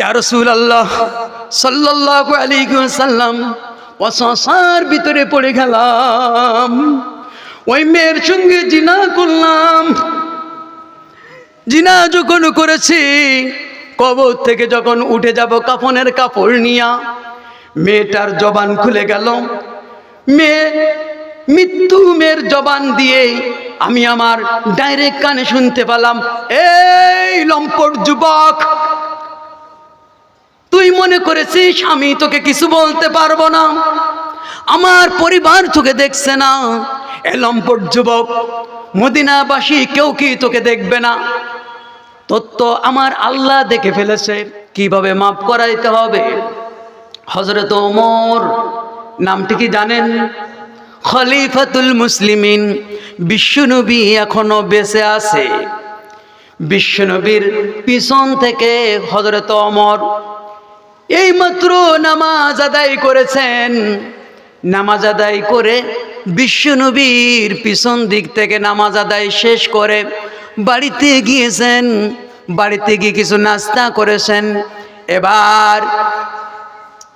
ইয়া রাসূলুল্লাহ সাল্লাল্লাহু আলাইহি ওয়াসাল্লাম ওয়াসাসার ভিতরে পড়ে গেলাম। ওই মেয়ের সঙ্গে জিনা করলাম। জিনা যখন করেছি, কবর থেকে যখন উঠে যাব কাফনের কাপড় নিয়া, মেয়েটার জবান খুলে গেল। মেয়ে, মৃত্যু মেয়ের জবান দিয়ে আমি আমার ডাইরেক্ট কানে শুনতে পেলাম, এই লম্পট যুবক তুই মনে করেছিস আমি তোকে কিছু বলতে পারব না? আমার পরিবার তোকে দেখছে না। এ লম্পট যুবক, মদিনাবাসী কেউ কি তোকে দেখবে না? তোর তো আমার আল্লাহ দেখে ফেলেছে, কীভাবে মাফ করাইতে হবে? হজরত ওমর, নামটি কি জানেন? খলিফাতুল মুসলিমিন, বিশ্বনবী এখনও বেঁচে আছে। বিশ্বনবীর পিছন থেকে হজরত অমর এইমাত্র নামাজ আদায় করেছেন। নামাজ আদায় করে বিশ্বনবীর পিছন দিক থেকে নামাজ আদায় শেষ করে বাড়িতে গিয়েছেন, বাড়িতে গিয়ে কিছু নাস্তা করেছেন। এবার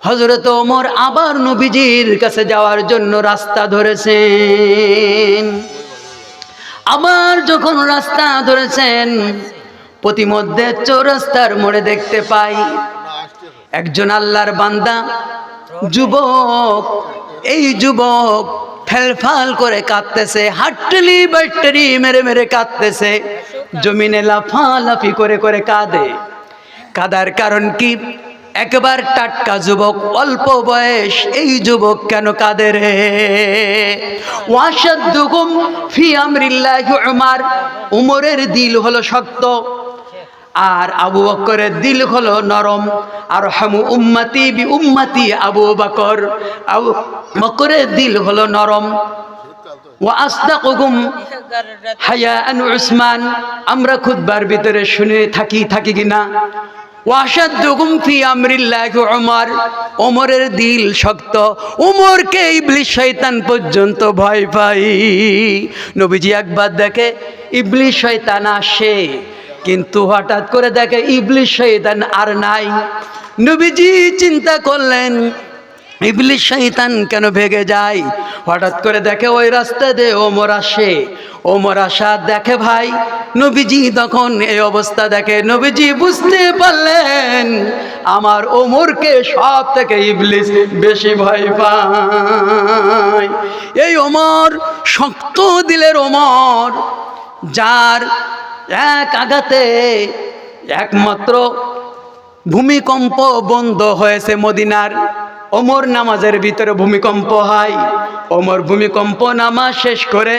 হজরত ওমর আবার নবীজির কাছে যাওয়ার জন্য রাস্তা ধরেছেন। আবার যখন রাস্তা ধরেছেন প্রতিমধ্যে চৌরাস্তার মোড়ে দেখতে পাই একজন আল্লাহর বান্দা, যুবক, এই যুবক ফেলফাল করে কাঁদতেছে হাট্টলি বাট্টরি মেরে মেরে কাঁদতেছে, জমিনে লাফালাফি করে করে কাঁদে। কাদার কারণ কি? একবার টাটকা যুবক, অল্প বয়স, এই যুবক কেন কাঁদে রে? ওয়াসাদ্দুকুম ফি আমরিল্লাহি উমার, উমরের দিল হলো শক্ত আর আবু বকরের দিল হলো নরম। আর হামু উম্মাতি বি উম্মাতি আবু বকর। আবু বকরের দিল হলো নরম। ওয়া আসদাকুকুম হায়া আন উসমান। আমরা খুদবার ভিতরে শুনে থাকি থাকি কিনা? ওয়াসাদ্দুকুম ফি আমরিল্লাহি উমর। ওমরের দিল শক্ত। উমরকে ইবলিশ শয়তান পর্যন্ত ভয় পাই। নবীজি একবার দেখে ইবলিশ শয়তান আসে। কিন্তু হঠাৎ করে দেখে ইবলিশ শয়তান আর নাই। নবীজি চিন্তা করলেন, ইবলিশ শয়তান কেন ভেগে যায়? হঠাৎ করে দেখে ওই রাস্তা দিয়ে ওমর আসে। ওমর আসা দেখে ভাই, নবীজি তখন এই অবস্থা দেখে। নবীজি বুঝতে পারলেন, আমার ওমরকে সব থেকে ইবলিশ বেশি ভয় পায়। এই ওমর শক্ত দিলের ওমর, যার এক আঘাতে একমাত্র ভূমিকম্প বন্ধ হয়েছে মদিনার। ওমর নামাজের ভিতরে ভূমিকম্প হয়। ওমর ভূমিকম্প নামাজ শেষ করে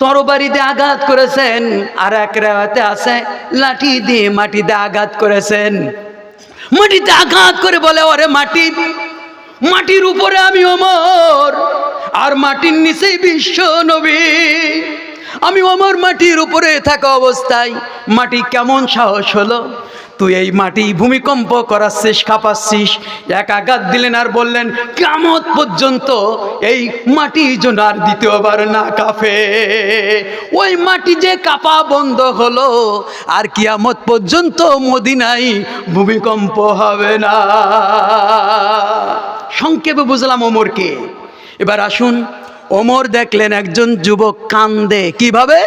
তরবারিতে আঘাত করেছেন। আর এক রেওয়াতে আছে, লাঠি দিয়ে মাটিতে আঘাত করেছেন। মাটিতে আঘাত করে বলে, ওরে মাটি, মাটির উপরে আমি ওমর, আর মাটির নিচেই বিশ্ব নবী। আমি ওমর মাটির উপরে থাকা অবস্থায়, মাটি কেমন সাহস হলো? তুই এই মাটি ভূমিকম্প করাচ্ছিস কাঁপাচ্ছিস এক আঘাত দিলেন আর বললেন কেমত পর্যন্ত এই মাটি যেন আর দ্বিতীয়বার না কাঁপে। ওই মাটি যে কাঁপা বন্ধ হলো, আর কিয়ামত পর্যন্ত মদিনাই ভূমিকম্প হবে না। সংক্ষেপে বুঝলাম ওমরকে এবার আসুন ওমর দেখলেন একজন যুবক কান্দে। কীভাবে?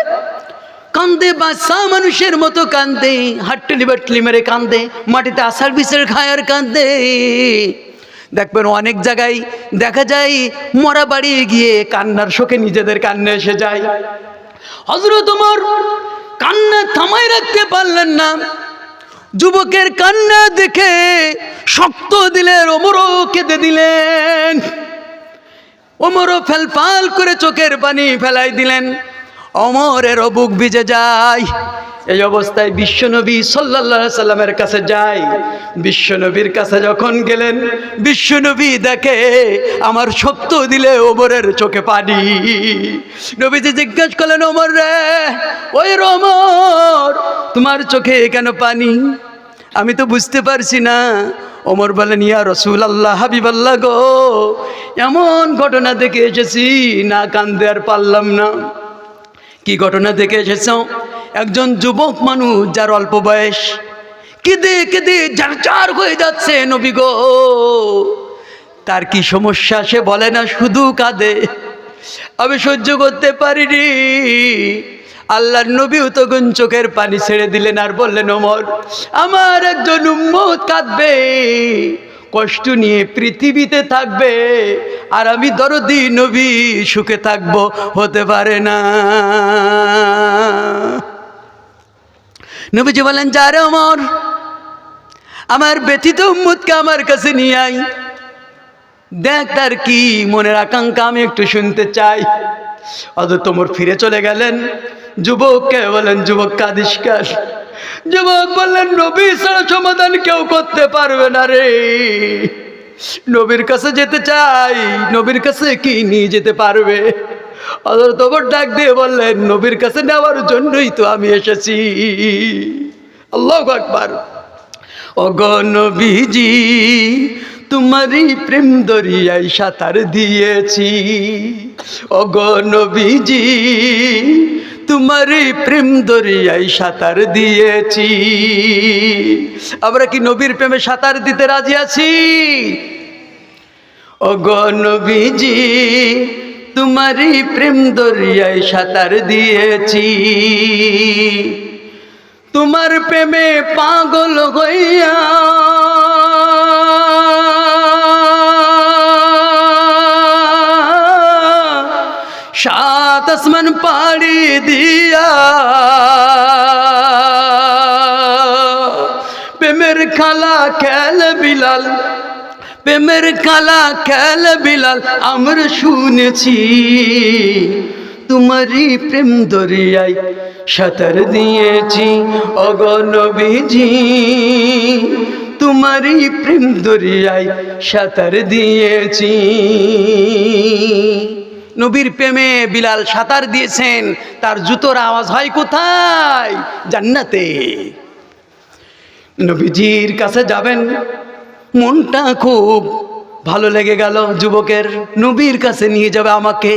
কান্দে বাচ্চা মানুষের মতো কান্দে, হাট্টলি বাটলি মেরে কান্দে, মাটিতে আসার বিষের খায় আর কান্দে। দেখবেন অনেক জায়গায় দেখা যায়, মরা বাড়ি গিয়ে কান্নার শোকে নিজেদের কান্না এসে যায়। হজরত তোমার কান্না থামাই রাখতে পারলেন না। যুবকের কান্না দেখে শক্ত দিলেন, ওমরও কেঁদে দিলেন। ওমরও ফেলফাল করে চোখের পানি ফেলাই দিলেন। অমরের অবুক ভিজে যায়। এই অবস্থায় বিশ্বনবী সাল্লাল্লাহু সাল্লামের কাছে যায়। বিশ্বনবীর কাছে যখন গেলেন, বিশ্বনবী দেখে, আমার শক্ত দিলে ওমরের চোখে পানি। নবীজি জিজ্ঞেস করলেন, ওমর রে, ওই রমর তোমার চোখে কেন পানি? আমি তো বুঝতে পারছি না। ওমর বলেন, ইয়া রসুল আল্লাহ হাবিব আল্লাহ গো, এমন ঘটনা দেখে এসেছি, না কান্দে আর পারলাম না। কি ঘটনা দেখে এসেছ? একজন যুবক মানুষ, যার অল্প বয়স। কেঁদে কেঁদে যার হয়ে যাচ্ছে নবী গো। তার কি সমস্যা? সে বলে না, শুধু কাঁদে। আমি সহ্য করতে পারিনি। আল্লাহ নবীও তখন চোখের পানি ছেড়ে দিলেন আর বললেন, ওমর, আমার একজন উম্মত কাঁদবে, কষ্ট নিয়ে পৃথিবীতে থাকবে আর আমি দরদি নবী সুখে থাকব, হতে পারে না। নবীজি বলেন যারে অমর আমার ব্যথিত উম্মতকে আমার কাছে নিয়ে আই দেখ তার কি মনের আকাঙ্ক্ষা, আমি একটু শুনতে চাই। অত তোমর ফিরে চলে গেলেন। যুবককে বলেন, যুবক, কাদিস যুবক বললেন, নবী ছাড়া সমাধান কেউ করতে পারবে না রে। নবীর কাছে যেতে চাই, নবীর কাছে কি নিয়ে যেতে পারবে? অদর তোমর ডাক দিয়ে বললেন, নবীর কাছে নেওয়ার জন্যই তো আমি এসেছি। আল্লাহ আকবার। অগণবীজি তোমারই প্রেম দরিয়ায় সাঁতার দিয়েছি। অগণবীজি তোমারই প্রেম দরিয়ায় সাঁতার দিয়েছি। আমরা কি নবীর প্রেমে সাঁতার দিতে রাজি আছি? অগণবীজি তোমারই প্রেম দরিয়ায় সাঁতার দিয়েছি। তোমার প্রেমে পাগল হইয়া আসমান পাড়ি দিয়া। প্রেমের খালা খেল বিলাল, প্রেমের খালা খেল বিলাল, আমরা শুনেছি তোমারই প্রেম দরিয়ায় সাঁতার দিয়েছি। অগণবীজি তোমারই প্রেম দরিয়ায় সাঁতার দিয়েছি। নবীর প্রেমে বিলাল সাঁতার দিয়েছেন, তার জুতোর আওয়াজ হয় কোথায়? জান্নাতে। নবীজির কাছে যাবেন, মনটা খুব ভালো লেগে গেল যুবকের, নবীর কাছে নিয়ে যাবে আমাকে।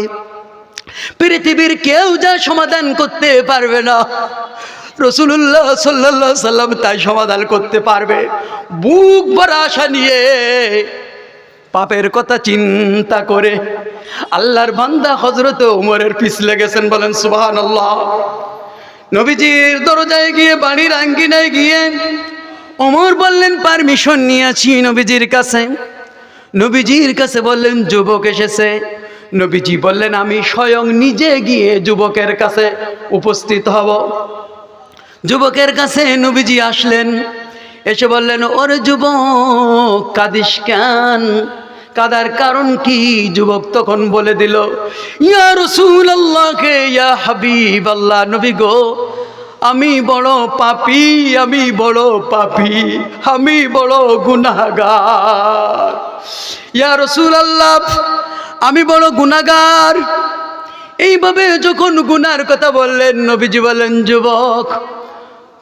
পৃথিবীর কেউ যা সমাধান করতে পারবে না। রসুল্লাহ সাল্লাহ সাল্লাম তাই সমাধান করতে পারবে। বুক ভরা আশা নিয়ে পাপের কথা চিন্তা করে আল্লাহর বান্দা হজরত উমরের পিছলে গেছেন বলেন সুবাহান আল্লাহ নবীজির দরজায় গিয়ে, বাড়ির আঙ্গিনায় গিয়ে ওমর বললেন পারমিশন নিয়েছি নবীজির কাছে। নবীজির কাছে বললেন, যুবক এসেছে। নবীজি বললেন, আমি স্বয়ং নিজে গিয়ে যুবকের কাছে উপস্থিত হব। যুবকের কাছে নবীজি আসলেন, এসে বললেন, ওর যুবক, কাদিস কেন? কাদার কারণ কি? যুবক তখন বলে দিল, ইয়া রসুল ইয়া নবী গো, আমি বড় পাপি, আমি বড় পাপি, আমি বড় গুনাগার ইয়া রসুল আল্লাহ আমি বড় গুনাগার এইভাবে যখন গুনার কথা বললেন, নবীজি বলেন যুবক,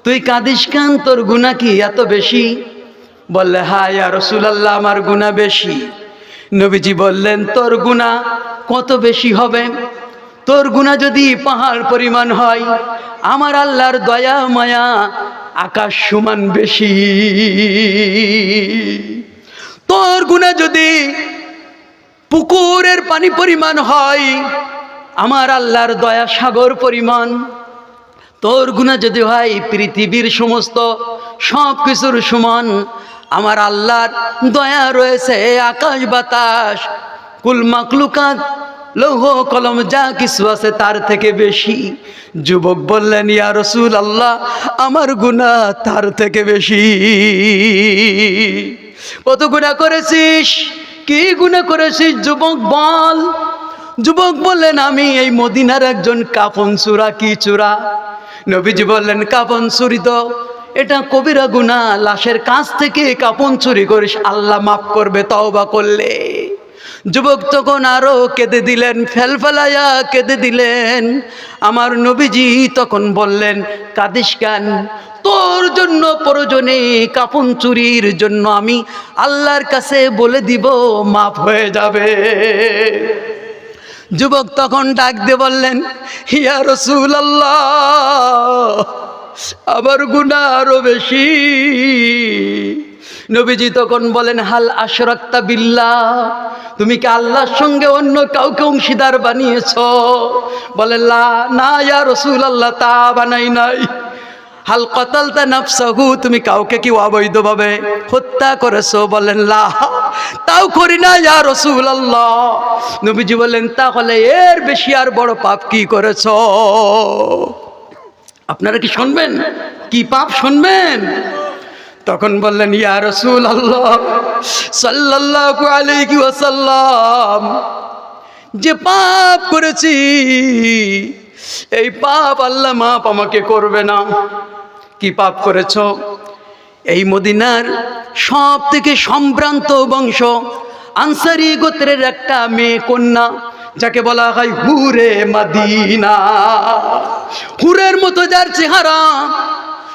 তুই কাঁদিস কান? তোর গুণা কি এত বেশি? বললে হ্যাঁ ইয়া রসুল আল্লাহ আমার গুণা বেশি। নবীজি বললেন, তোর গুণা কত বেশি হবে? তোর গুণা যদি পাহাড় পরিমাণ হয়, আমার আল্লাহর দয়া, মায়া আকাশ সমান বেশি। তোর গুণা যদি পুকুরের পানি পরিমাণ হয়, আমার আল্লাহর দয়া সাগর পরিমাণ। তোর গুণা যদি হয়, পৃথিবীর সমস্ত সব কিছুর সমান আমার আল্লাহর দয়া রয়েছে, আকাশ বাতাস, কুল মাকলুকাত লৌহ কলম যা কিছু আছে তার থেকে বেশি। যুবক বললেন, ইয়া রসুল আল্লাহ আমার গুণা তার থেকে বেশি। কত গুণা করেছিস? কি গুণা করেছিস, যুবক বল? যুবক বললেন, আমি এই মদিনার একজন কাপন চূড়া কি চূড়া নবীজি বললেন কাপন চুরি তো এটা কবিরা গুণা, লাশের কাছ থেকে কাপন চুরি করিস, আল্লাহ মাফ করবে, তওবা করলে। যুবক তখন আরও কেঁদে দিলেন, ফেল ফেলাইয়া কেঁদে দিলেন। আমার নবীজি তখন বললেন, কাদিস কান? তোর জন্য প্রয়োজনে কাপন চুরির জন্য আমি আল্লাহর কাছে বলে দিব, মাফ হয়ে যাবে। যুবক তখন ডাক দিয়ে বললেন, হিয়া রসুল আল্লাহ আবার গুণা আরও বেশি। নবীজি তখন বলেন, হাল আশরাক্তা বিল্লা তুমি কি আল্লাহর সঙ্গে অন্য কাউকে অংশীদার বানিয়েছ? বলে না, ইয়া রসুল আল্লাহ তা বানাই নাই। হাল কতালতা নাফসাহু, তুমি কাউকে কি অবৈধভাবে হত্যা করেছ? বলেন, লা, তাও করি না, ইয়া রসুল আল্লাহ নবীজি বললেন তাহলে এর বেশি আর বড় পাপ কি করেছ? আপনারা কি শুনবেন? কি পাপ শুনবেন? তখন বললেন, ইয়া রসুল আল্লাহ সাল্লাল্লাহু আলাইহি ওয়াসাল্লাম, যে পাপ করেছি, এই পাপ আল্লাহ মাপ আমাকে করবে না। কি পাপ করেছ? এই মদিনার সব থেকে সম্ভ্রান্ত বংশ আনসারি গোত্রের একটা মেয়ে কন্যা যাকে বলা হয় হুরে মাদিনা। হুরের মতো যার চেহারা,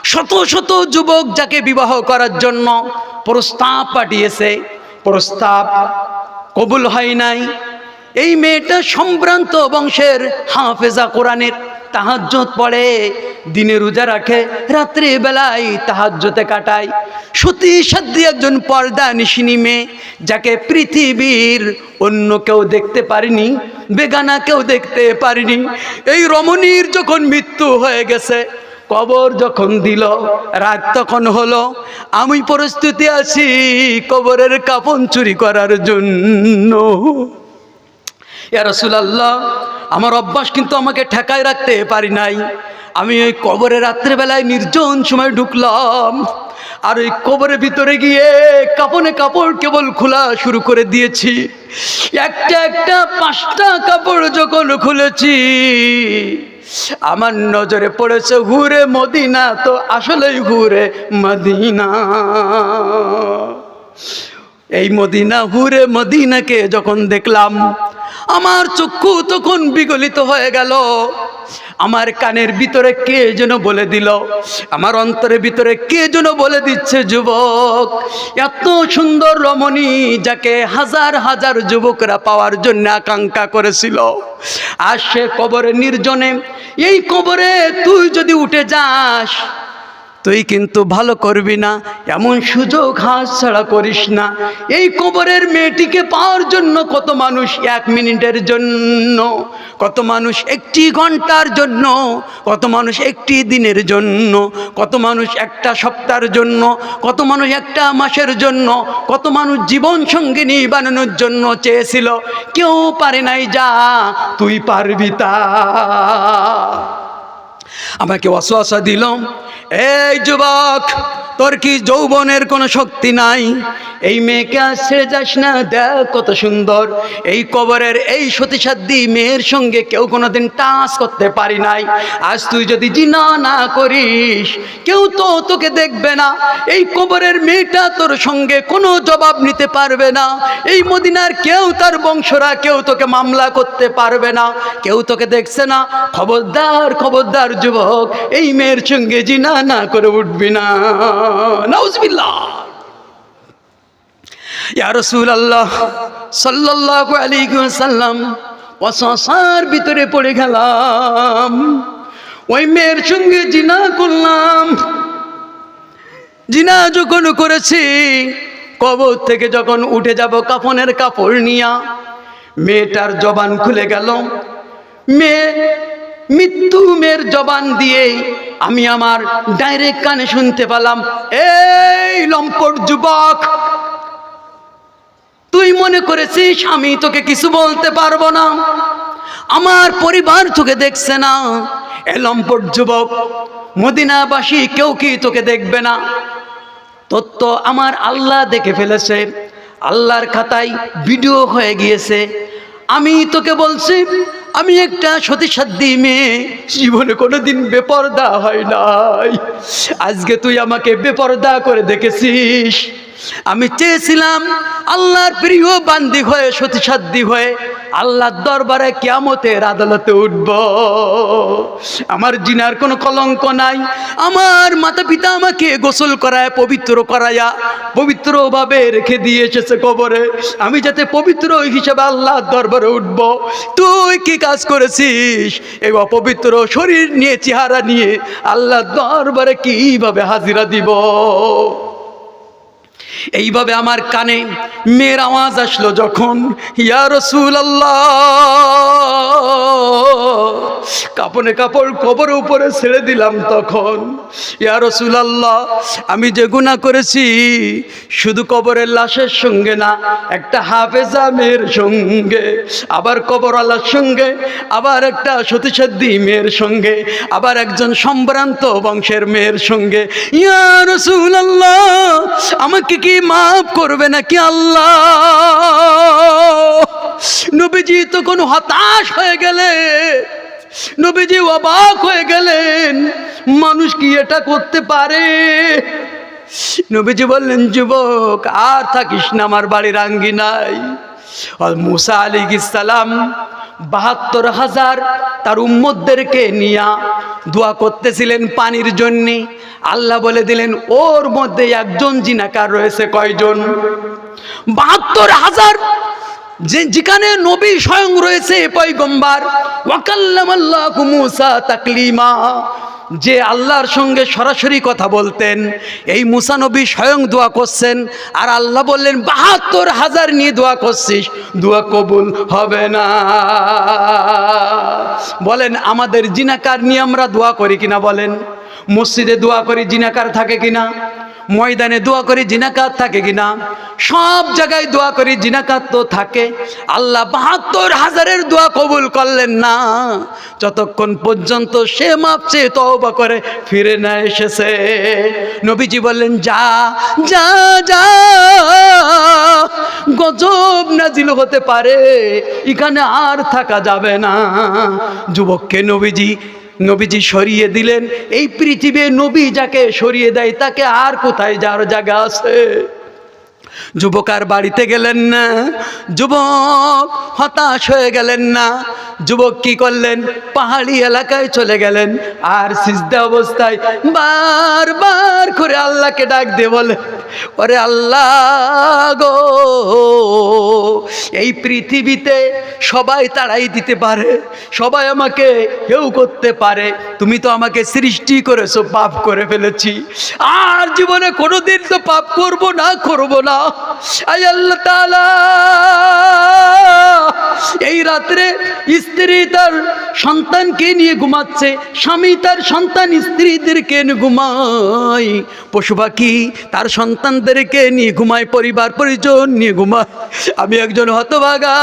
শত শত যুবক যাকে বিবাহ করার জন্য প্রস্তাব পাঠিয়েছে। প্রস্তাব কবুল হয় নাই। এই মেয়েটা সম্ভ্রান্ত বংশের হাফেজা কোরআনের তাহাজ্জত পড়ে, দিনে রোজা রাখে, রাত্রি বেলায় তাহাজ্জতে কাটায়। সতী সাধ্যি একজন পর্দা নিশিনী মেয়ে, যাকে পৃথিবীর অন্য কেউ দেখতে পারিনি, বেগানা কেউ দেখতে পারিনি। এই রমণীর যখন মৃত্যু হয়ে গেছে, কবর যখন দিল, রাত তখন হলো। আমি পরিস্থিতি আছি কবরের কাপন চুরি করার জন্য। ইয়া রাসূলুল্লাহ আমার অভ্যাস কিন্তু আমাকে ঠেকায় রাখতে পারি নাই। আমি ওই কবরে রাত্রেবেলায় নির্জন সময় ঢুকলাম। আর ওই কবরের ভিতরে গিয়ে কাপনে কাপড় কেবল খোলা শুরু করে দিয়েছি। একটা একটা পাঁচটা কাপড় যখন খুলেছি, আমার নজরে পড়েছে হুরে মদিনা, তো আসলেই হুরে মদিনা। এই মদিনা হুরে মদিনাকে যখন দেখলাম আমার চক্ষু তখন বিগলিত হয়ে গেল। আমার কানের ভিতরে কে যেন বলে দিল, আমার অন্তরের ভিতরে কে যেন বলে দিচ্ছে, যুবক, এত সুন্দর রমণী যাকে হাজার হাজার যুবকরা পাওয়ার জন্য আকাঙ্ক্ষা করেছিল। আর সে কবরে নির্জনে, এই কবরে তুই যদি উঠে যাস তুই কিন্তু ভালো করবি না, এমন সুযোগ হাত ছাড়া করিস না। এই কবরের মেয়েটিকে পাওয়ার জন্য কত মানুষ এক মিনিটের জন্য, কত মানুষ একটি ঘণ্টার জন্য, কত মানুষ একটি দিনের জন্য, কত মানুষ একটা সপ্তাহের জন্য, কত মানুষ একটা মাসের জন্য, কত মানুষ জীবন সঙ্গিনী বানানোর জন্য চেয়েছিল। কেউ পারে নাই যা, তুই পারবি তা। আমাকে অশ্বাসা দিল এই যুবক তোর কি যৌবনের কোনো শক্তি নাই? এই মেয়েকে আর যাস না, দেখ কত সুন্দর। এই কবরের এই সতীসাধ্যী মেয়ের সঙ্গে কেউ কোনোদিন টাচ করতে পারি নাই। আজ তুই যদি জিনা না করিস, কেউ তো তোকে দেখবে না। এই কবরের মেয়েটা তোর সঙ্গে কোনো জবাব নিতে পারবে না। এই মদিনার কেউ তার বংশরা, কেউ তোকে মামলা করতে পারবে না। কেউ তোকে দেখছে না। খবরদার খবরদার যুবক, এই মেয়ের সঙ্গে জিনা না করে উঠবি না। ভিতরে পড়ে গেলাম। ওই মেয়ের সঙ্গে জিনা করলাম। জিনা যখন করেছি, কবর থেকে যখন উঠে যাব কাফনের কাপড় নিয়া, মেয়েটার জবান খুলে গেল। মেয়ে, মৃত্যু মেয়ের জবান দিয়ে আমি আমার ডাইরেক্ট কানে শুনতে পেলাম, এই লম্পট যুবক, তুই মনে করেছিস আমি তোকে কিছু বলতে পারব না? আমার পরিবার তোকে দেখছে না। এ লম্পট যুবক, মদিনাবাসী কেউ কি তোকে দেখবে না? তোর তো আমার আল্লাহ দেখে ফেলেছে। আল্লাহর খাতায় ভিডিও হয়ে গিয়েছে। আমি তোকে বলছি আমি একটা সতীসাধ্যী মেয়ে। জীবনে কোনোদিন বেপরদা হয় নাই। আজকে তুই আমাকে বেপরদা করে দেখেছিস। আমি চেয়েছিলাম আল্লাহর প্রিয় বান্দি হয়ে সতীসাধ্যী হয়ে আল্লাহর দরবারে কিয়ামতের আদালতে উঠব। আমার জিনার কোনো কলঙ্ক নাই। আমার মাতা পিতা আমাকে গোসল করায়, পবিত্র করায়া, পবিত্রভাবে রেখে দিয়ে এসেছে কবরে। আমি যাতে পবিত্র হিসেবে আল্লাহর দরবারে উঠব। তুই কি কাজ করেছিস? এই অপবিত্র শরীর নিয়ে চেহারা নিয়ে আল্লাহ দরবারে কীভাবে হাজিরা দিব? এইভাবে আমার কানে মেয়ের আওয়াজ আসলো যখন, ইয়া রসুল আল্লাহ কাপড়ে কবর উপরে ছেড়ে দিলাম তখন, ইয়া রসুল আল্লাহ আমি যে গুণা করেছি শুধু কবরের লাশের সঙ্গে না, একটা হাফেজা মেয়ের সঙ্গে, আবার কবর আল্লাহর সঙ্গে, আবার একটা সতীসাধ্যী মেয়ের সঙ্গে, আবার একজন সম্ভ্রান্ত বংশের মেয়ের সঙ্গে। ইয়া রসুল আল্লাহ আমাকে কি মাফ করবে নাকি আল্লাহ? নবীজি তো তখন হতাশ হয়ে গেলে নবীজি অবাক হয়ে গেলেন। মানুষ কি এটা করতে পারে? নবীজি বললেন, যুবক, আর থাকিস না, আমার বাড়ির আঙ্গিনায় মুসা আলী ইসালাম বাহাত্তর হাজার তার উম্মদদেরকে নিয়া দোয়া করতেছিলেন পানির জন্যে। আল্লাহ বলে দিলেন, ওর মধ্যে একজন জিনাকার রয়েছে কয়জন? বাহাত্তর হাজার যে যেখানে নবী স্বয়ং রয়েছে পয়গম্বার ওয়াকাল্লাম আল্লাহ মুসা তাকলিমা। যে আল্লাহর সঙ্গে সরাসরি কথা বলতেন, এই মুসা নবী স্বয়ং দোয়া করছেন, আর আল্লাহ বললেন, বাহাত্তর হাজার নিয়ে দোয়া করছিস, দোয়া কবুল হবে না। বলেন, আমাদের জিনাকার নিয়ে আমরা দোয়া করি কিনা বলেন? মসজিদে দোয়া করি, জিনাকার থাকে কিনা? ময়দানে দোয়া করি, জিনাকাত থাকে কিনা? সব জায়গায় দোয়া করি, জিনাকাত তো থাকে। আল্লাহ বাহাত্তর হাজারের দোয়া কবুল করলেন না। যতক্ষণ পর্যন্ত সে মাপছে তওবা করে ফিরে না এসেছে। নবীজি বললেন, যা যা যা, গজব নাজিল হতে পারে, এখানে আর থাকা যাবে না। যুবককে নবীজি নবীজি সরিয়ে দিলেন, এই পৃথিবী নবী যাকে সরিয়ে দেয় তাকে আর কোথায় যার জায়গা আছে? যুবক আর বাড়িতে গেলেন না। যুবক হতাশ হয়ে গেলেন না। যুবক কি করলেন? পাহাড়ি এলাকায় চলে গেলেন। আর সিজদা অবস্থায় বারবার করে আল্লাহকে ডাক দিয়ে বলে, ওরে আল্লাহ গো, এই পৃথিবীতে সবাই তাড়াই দিতে পারে, সবাই আমাকে কেউ করতে পারে। তুমি তো আমাকে সৃষ্টি করেছ, পাপ করে ফেলেছি। আর জীবনে কোনোদিন তো পাপ করব না করব না। এই রাত্রে স্ত্রী তার সন্তানকে নিয়ে ঘুমাচ্ছে, স্বামী তার সন্তান, স্ত্রীদেরকে নিয়ে ঘুমায়। পশু পাখি তার সন্তানদেরকে নিয়ে ঘুমায়, পরিবার, পরিজন নিয়ে ঘুমায়। আমি একজন হতভাগা।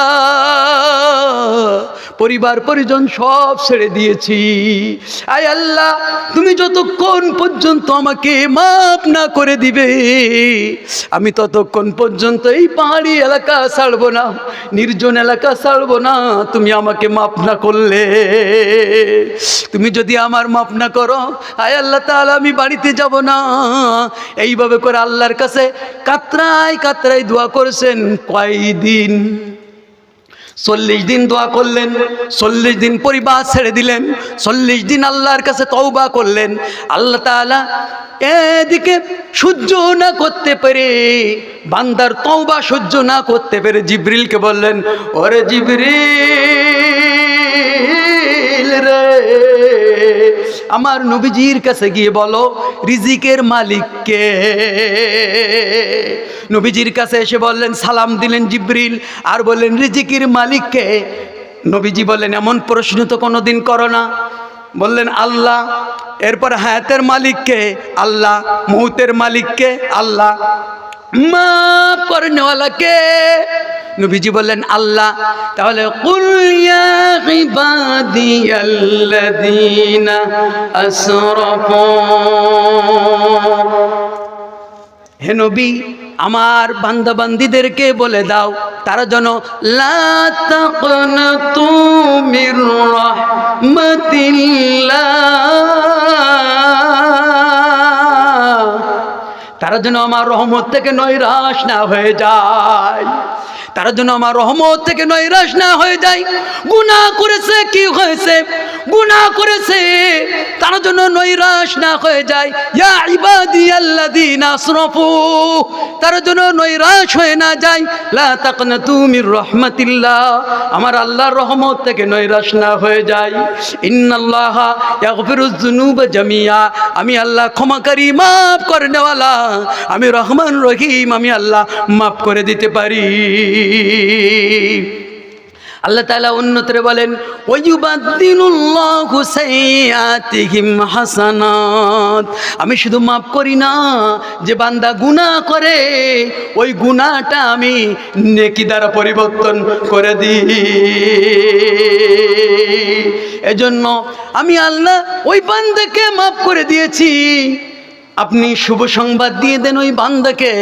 পরিবার, পরিজন সব ছেড়ে দিয়েছি। আয় আল্লাহ, তুমি যতক্ষণ পর্যন্ত আমাকে মাফ না করে দিবে, আমি ততক্ষণ পর্যন্ত এই পাহাড়ি এলাকা ছাড়বো না, নির্জন এলাকা ছাড়বো না। তুমি আমাকে মাফ না করলে তুমি যদি আমার মাফ না করো আয় আল্লাহ তাহলে আমি বাড়িতে যাব না। এইভাবে করে আল্লাহর কাছে কাতরাই কাতরাই দোয়া করেছেন। কয়দিন? চল্লিশ দিন দোয়া করলেন, চল্লিশ দিন পরিবার ছেড়ে দিলেন, চল্লিশ দিন আল্লাহর কাছে তওবা করলেন। আল্লাহ তাআলা এদিকে সহ্য না করতে পেরে, বান্দার তওবা সহ্য না করতে পেরে জিবরিলকে বললেন, ওরে জিবরিল রে। আমার নবীজির কাছে গিয়ে বলো, রিজিকের মালিককে নবীজির কাছে এসে বললেন, সালাম দিলেন জিব্রিল, আর বললেন, রিজিকের মালিককে নবীজি বললেন, এমন প্রশ্ন তো কোনোদিন করো না। বললেন, আল্লাহ, এরপর হায়াতের মালিককে আল্লাহ মুহূর্তের মালিককে আল্লাহ, মাফ করনেওয়ালাকে নবীজি বললেন, আল্লাহ, তাহলে হে নবী, আমার বান্দাবান্দিদেরকে বলে দাও, তারা যেন তারা যেন আমার রহমত থেকে নৈরাশ না হয়ে যায়। তারা যেন আমার রহমত থেকে নৈরাশ না হয়ে যায়। গুণা করেছে, কি হয়েছে? গুণা করেছে, তারা যেন নৈরাশ না হয়ে যায়। ইয়া ইবাদি আল্লাযীনা আসরাফু, তারা যেন নৈরাশ হয়ে না যায়। লা তাকনাতু মির রাহমাতিল্লাহ, আমার আল্লাহর রহমত থেকে নৈরাশ না হয়ে যায়। ইন্নাল্লাহা ইয়াগফিরুয যুনুবা জামিয়া, আমি আল্লাহ ক্ষমাকারী, মাফ করে নেওয়ালা। আমি রহমান রহিম, আমি আল্লাহ মাফ করে দিতে পারি। আল্লাহ তাআলা অন্যত্রে বলেন হাসানাত। আমি শুধু মাফ করি না, যে বান্দা গুনাহ করে, ওই গুনাহটা আমি নেকি দ্বারা পরিবর্তন করে দিই। এজন্য আমি আল্লাহ ওই বান্দাকে মাফ করে দিয়েছি। আপনি শুভ সংবাদ দিয়ে দেন ওই বান্দাকে,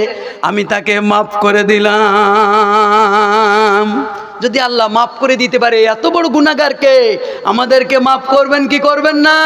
আমি তাকে মাফ করে দিলাম। যদি আল্লাহ মাফ করে দিতে পারে, এত বড় গুণাগারকে আমাদেরকে মাফ করবেন কি করবেন না?